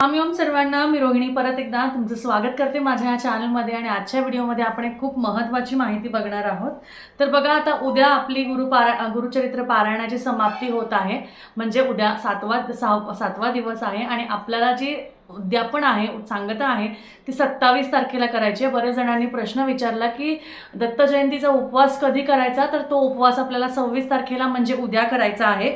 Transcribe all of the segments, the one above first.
आम्ही ओम सर्वांना मी रोहिणी परत एकदा तुमचं स्वागत करते माझ्या या चॅनलमध्ये आणि आजच्या व्हिडिओमध्ये आपण एक खूप महत्त्वाची माहिती बघणार आहोत. तर बघा आता उद्या आपली गुरुपारा गुरुचरित्र पारायणाची समाप्ती होत आहे. म्हणजे उद्या सातवा सहा सातवा दिवस आहे आणि आपल्याला जी उद्यापन आहे सांगता आहे. ती सत्तावीस तारखेला करायची आहे. बरेच जणांनी प्रश्न विचारला की दत्त जयंतीचा उपवास कधी करायचा? तर तो उपवास आपल्याला सव्वीस तारखेला म्हणजे उद्या करायचा आहे.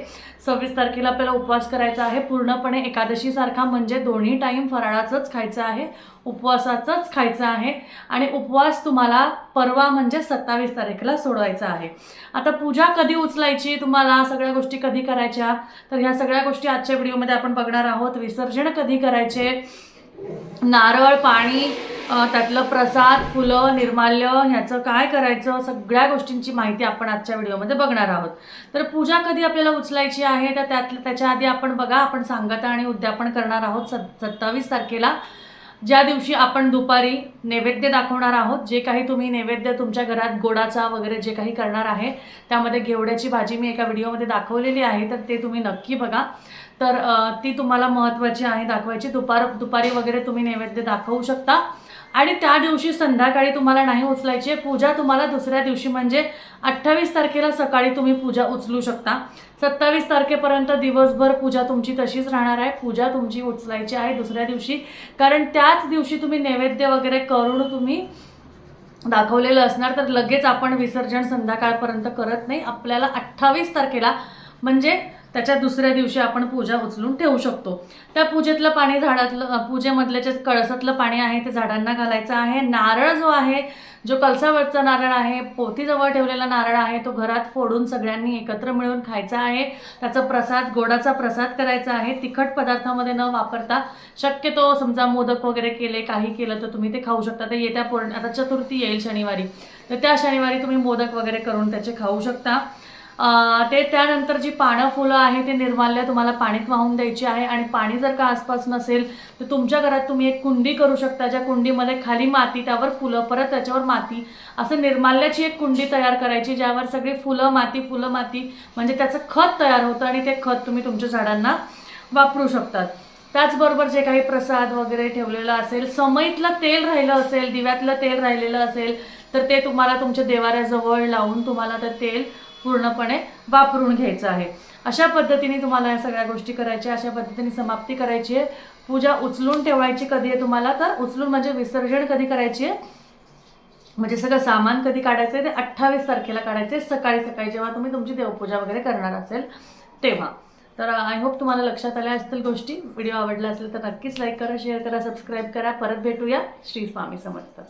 सव्वीस तारखेला आपल्याला उपवास करायचा आहे. पूर्णपणे एकादशीसारखा म्हणजे दोन्ही टाईम फराळाचंच खायचं आहे. उपवासाचंच खायचं आहे. आणि उपवास तुम्हाला परवा म्हणजे सत्तावीस तारखेला सोडवायचा आहे. आता पूजा कधी उचलायची? तुम्हाला सगळ्या गोष्टी कधी करायच्या? तर ह्या सगळ्या गोष्टी आजच्या व्हिडिओमध्ये आपण बघणार आहोत. विसर्जन कधी करायचे? नारळ पाणी त्यातलं प्रसाद फुलं निर्माल्य ह्याचं काय करायचं? सगळ्या गोष्टींची माहिती आपण आजच्या व्हिडिओमध्ये बघणार आहोत. तर पूजा कधी आपल्याला उचलायची आहे? तर त्यात त्याच्या आधी आपण बघा आपण सांगता आणि उद्यापन करणार आहोत. सत् सत्तावीस तारखेला ज्या दिवशी आपण दुपारी नैवेद्य दाखवणार आहोत जे काही तुम्ही नैवेद्य तुमच्या घरात गोडाचा वगैरे जे काही करणार आहे त्यामध्ये घेवड्याची भाजी मी एका व्हिडिओमध्ये दाखवलेली आहे तर ते तुम्ही नक्की बघा. तर ती तुम्हाला महत्त्वाची आहे दाखवायची. दुपार दुपारी वगैरे तुम्ही नैवेद्य दाखवू शकता. आणि त्या दिवशी संध्याकाळी तुम्हाला नाही उचलायची आहे. पूजा तुम्हाला दुसऱ्या दिवशी म्हणजे अठ्ठावीस तारखेला सकाळी तुम्ही पूजा उचलू शकता. सत्तावीस तारखेपर्यंत दिवसभर पूजा तुमची तशीच राहणार आहे. पूजा तुमची उचलायची आहे दुसऱ्या दिवशी. कारण त्याच दिवशी तुम्ही नैवेद्य वगैरे करून तुम्ही दाखवलेलं असणार तर लगेच आपण विसर्जन संध्याकाळपर्यंत करत नाही. आपल्याला अठ्ठावीस तारखेला म्हणजे त्याच्या दुसऱ्या दिवशी आपण पूजा उचलून ठेवू शकतो. त्या पूजेतलं पाणी झाडातलं पूजेमधल्या पूजेमधलं जे कळसातलं पाणी आहे ते झाडांना घालायचं आहे. नारळ जो आहे जो कलसावरचा नारळ आहे पोथीजवळ ठेवलेला नारळ आहे तो घरात फोडून सगळ्यांनी एकत्र मिळून खायचा आहे. त्याचा प्रसाद गोडाचा प्रसाद करायचा आहे. तिखट पदार्थामध्ये न वापरता शक्यतो समजा मोदक वगैरे केले काही केलं तर तुम्ही ते खाऊ शकता. तर येत्या पौर्ण आता चतुर्थी येईल शनिवारी. तर त्या शनिवारी तुम्ही मोदक वगैरे करून त्याचे खाऊ शकता. ते त्यानंतर जी पानं फुलं आहे ते निर्माल्य तुम्हाला पाणीत वाहून द्यायची आहे. आणि पाणी जर का आसपास नसेल तर तुमच्या घरात तुम्ही एक कुंडी करू शकता ज्या कुंडीमध्ये खाली माती त्यावर फुलं परत त्याच्यावर माती. असं निर्माल्याची एक कुंडी तयार करायची ज्यावर सगळी फुलं माती फुलं माती म्हणजे त्याचं खत तयार होतं आणि ते खत तुम्ही तुमच्या झाडांना वापरू शकतात. त्याचबरोबर जे काही प्रसाद वगैरे ठेवलेलं असेल समईतलं तेल राहिलं असेल दिव्यातलं तेल राहिलेलं असेल तर ते तुम्हाला तुमच्या देवाऱ्याजवळ लावून तुम्हाला ते तेल पूर्णपणे वापरून घ्यायचं आहे. अशा पद्धतीने तुम्हाला या सगळ्या गोष्टी करायच्या अशा पद्धतीने समाप्ती करायची आहे. पूजा उचलून ठेवायची कधी आहे तुम्हाला? तर उचलून म्हणजे विसर्जन कधी करायची आहे? म्हणजे सगळं सामान कधी काढायचं आहे ते अठ्ठावीस तारखेला काढायचे सकाळी सकाळी जेव्हा तुम्ही तुमची देवपूजा वगैरे करणार असेल तेव्हा. तर आय होप तुम्हाला लक्षात आल्या असतील गोष्टी. व्हिडिओ आवडला असेल तर नक्कीच लाईक करा शेअर करा सबस्क्राईब करा. परत भेटूया. श्री स्वामी समर्थ.